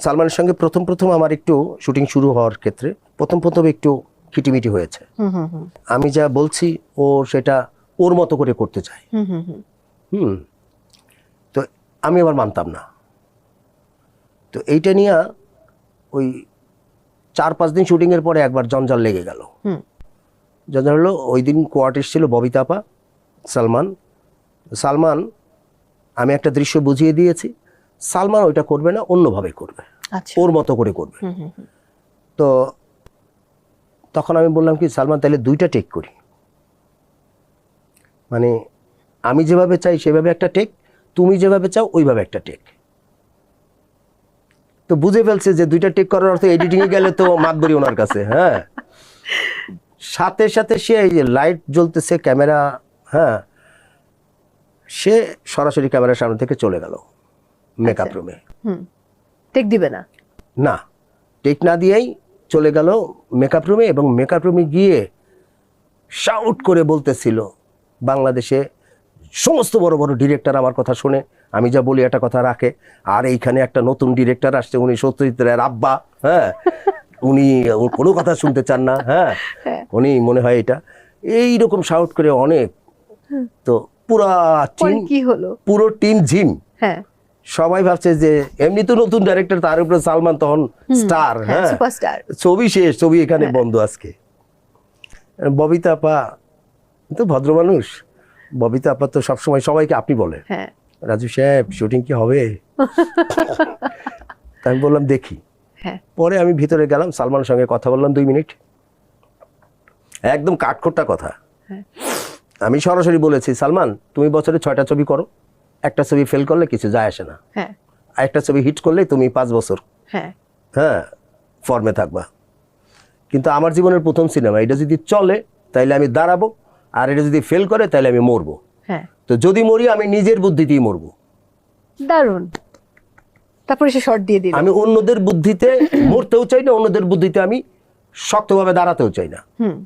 সালমানের সঙ্গে প্রথম প্রথম আমার একটু শুটিং শুরু হওয়ার ক্ষেত্রে প্রথম প্রথম একটু খিটিমিটি হয়েছে। হুম হুম হুম। আমি যা বলছি ও সেটা ওর মতো করে করতে চায়। হুম হুম হুম। হুম। তো আমি আবার মানতাম না। তো এইটা নিয়ে ওই চার পাঁচ দিন শুটিংয়ের পরে একবার জঞ্জাল লেগে গেল। হুম। জঞ্জাল হলো ওই দিন কোয়ার্টিস ছিল ববিতাপা সালমান। সালমান আমি একটা দৃশ্য বুঝিয়ে দিয়েছি। সালমান ওইটা করবে না অন্যভাবে করবে। আচ্ছা। ওর মতো করে করবে। তো তখন আমি বললাম কি সালমান তাহলে দুইটা টেক করি। মানে আমি যেভাবে চাই সেভাবে একটা টেক তুমি যেভাবে চাও ওইভাবে একটা টেক তো বুঝে ফেলছে যে দুইটা টেক করার অর্থ এডিটিং এ গেলে তো মাতবরি ওনার কাছে হ্যাঁ। সাথে সাথে সে এই যে লাইট জ্বলতেছে ক্যামেরা হ্যাঁ সে সরাসরি ক্যামেরার সামনে থেকে চলে গেল। মেকআপ। রুমে হুম। টেক দিবে না? না। টেক না দিয়েই চলে গেল মেকআপ রুমে এবং মেকআপ রুমে গিয়ে শাউট করে বলতেছিল বাংলাদেশে সমস্ত বড় বড় ডিরেক্টর আমার কথা শুনে। আমি যা বলি একটা কথা রাখে। আর এইখানে একটা নতুন ডিরেক্টর আসছে উনি সত্যজিৎ রায়ের আব্বা হ্যাঁ? উনি ওর কোনো কথা শুনতে চান না হ্যাঁ? হ্যাঁ। উনি মনে হয় এটা। এই রকম শাউট করে অনেক। তো পুরা টিম কি হলো? পুরো টিম জিম হ্যাঁ। সবাই ভাবছে যে এমনি তো নতুন ডাইরেক্টর তার উপরে সালমান তখন স্টার হ্যাঁ হ্যাঁ। ছবি শেষ ছবি এখানে বন্ধ আজকে। ববিতা আপা তো ভদ্র মানুষ। ববিতা আপা তো সবসময় সবাইকে আপনি বলে হ্যাঁ। রাজু সাহেব শুটিং কি হবে? আমি বললাম দেখি। হ্যাঁ। পরে আমি ভিতরে গেলাম সালমানের সঙ্গে কথা বললাম দুই মিনিট। একদম কাঠখোট্টা কথা। হ্যাঁ। আমি সরাসরি বলেছি সালমান তুমি বছরে ছয়টা ছবি করো। একটা ছবি ফেল করলে কিছু যায় আসে না। হ্যাঁ। আর একটা ছবি হিট করলে তুমি পাঁচ বছর। হ্যাঁ। হ্যাঁ ফর্মে থাকবা। কিন্তু আমার জীবনের প্রথম সিনেমা এটা যদি চলে তাইলে আমি দাঁড়াবো আর এটা যদি ফেল করে তাহলে আমি মরবো। হ্যাঁ। তো যদি মরি আমি নিজের বুদ্ধিতেই মরবো। দারুণ। তারপরে সে শর্ট দিয়ে দিল। আমি অন্যদের বুদ্ধিতে মরতেও চাই না অন্যদের বুদ্ধিতে আমি শক্তভাবে দাঁড়াতেও চাই না। হুম।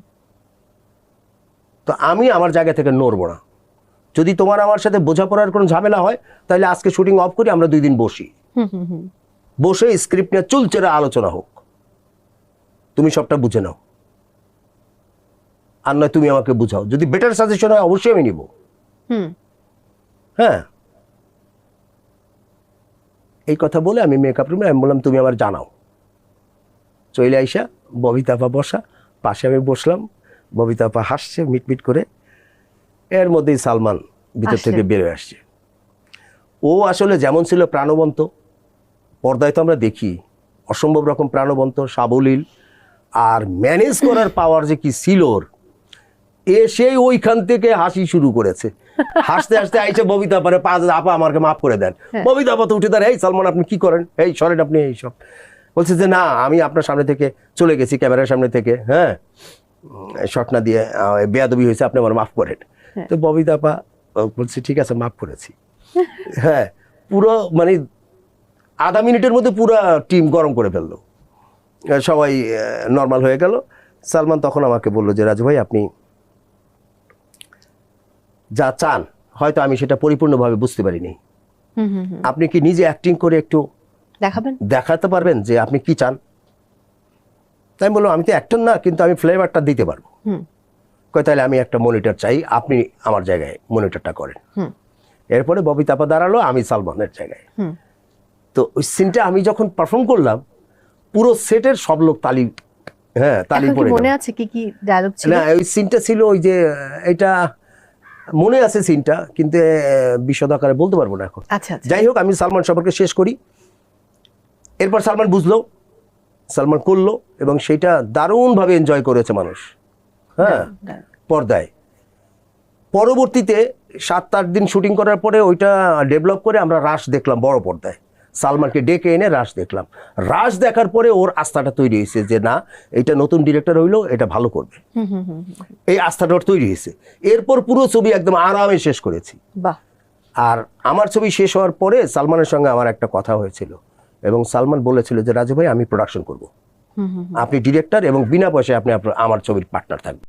তো আমি আমার জায়গা থেকে নড়বো না। যদি তোমার আমার সাথে বোঝাপড়ার কোনো ঝামেলা হয় তাহলে আজকে শুটিং অফ করি আমরা দুই দিন বসি। হুম হুম হুম। বসে স্ক্রিপ্ট নিয়ে চুলচেরা আলোচনা হোক। তুমি সবটা বুঝে নাও। আর নয় তুমি আমাকে বুঝাও। যদি বেটার সাজেশন হয় অবশ্যই আমি নিব। হুম। হ্যাঁ। এই কথা বলে আমি মেকআপ রুমে আমি বললাম তুমি আমার জানাও। চলে আইসা ববিতাপা বসা পাশে আমি বসলাম ববিতাপা হাসছে মিটমিট করে। এর মধ্যেই সালমান ভিতর থেকে বেরোয় আসছে। ও আসলে যেমন ছিল প্রাণবন্ত পর্দায় তো আমরা দেখি অসম্ভব রকম প্রাণবন্ত সাবলীল আর ম্যানেজ করার পাওয়ার যে কি ছিল ওর এসেই ওইখান থেকে হাসি শুরু করেছে। হাসতে হাসতে আইসে ববিতা পারে পাঁচ আপা আমাকে মাফ করে দেন। হ্যাঁ। ববিতা আপা তো উঠে দাঁড়ায় এই সালমান আপনি কি করেন? এই সরেন আপনি এইসব বলছে যে না আমি আপনার সামনে থেকে চলে গেছি ক্যামেরার সামনে থেকে হ্যাঁ? শট না দিয়ে বেয়াদবি হয়েছে আপনি আমার মাফ করেন। তো ববি দাপা বলছি ঠিক আছে মাফ করেছি। হ্যাঁ পুরো মানে আধা মিনিটের মধ্যে পুরো টিম গরম করে ফেলল। সবাই নর্মাল হয়ে গেল। সালমান তখন আমাকে বলল যে রাজু ভাই আপনি যা চান হয়তো আমি সেটা পরিপূর্ণভাবে বুঝতে পারিনি। আপনি কি নিজে অ্যাক্টিং করে একটু দেখাবেন? দেখাতে পারবেন যে আপনি কি চান? তাই আমি বললাম আমি তো অ্যাক্টর না কিন্তু আমি ফ্লেভারটা দিতে পারব। কয় তাহলে আমি একটা মনিটর চাই আপনি আমার জায়গায় মনিটরটা করেন। এরপরে ববি তাপা দাঁড়াল আমি সালমানের জায়গায়। তো ওই সিনটা আমি যখন পারফর্ম করলাম পুরো সেটের সব লোক তালি হ্যাঁ তালি পড়ে মনে আছে কি কি ডায়লগ ছিল? না ওই সিনটা ছিল ওই যে এটা মনে আছে সিনটা কিন্তু বিশদ আকারে বলতে পারব না এখন। আচ্ছা আচ্ছা। যাই হোক আমি সালমান সম্পর্কে শেষ করি। এরপর সালমান বুঝলো সালমান করল এবং সেটা দারুণভাবে এনজয় করেছে মানুষ। হ্যাঁ। পর্দায়। পরবর্তীতে সাত আট দিন শুটিং করার পরে ওইটা ডেভেলপ করে আমরা রাস দেখলাম বড় পর্দায়। সালমানকে ডেকে এনে রাস দেখলাম। রাস দেখার পরে ওর আস্থাটা তৈরি হয়েছে যে না এটা নতুন ডিরেক্টর হইল এটা ভালো করবে। এই আস্থাটা ওর তৈরি হয়েছে। এরপর পুরো ছবি একদম আরামে শেষ করেছি। বাহ। আর আমার ছবি শেষ হওয়ার পরে সালমানের সঙ্গে আমার একটা কথা হয়েছিল এবং সালমান বলেছিল যে রাজু ভাই আমি প্রোডাকশন করব। আপনি ডিরেক্টর এবং বিনা পয়সায় আপনি আমার ছবির পার্টনার থাকবেন।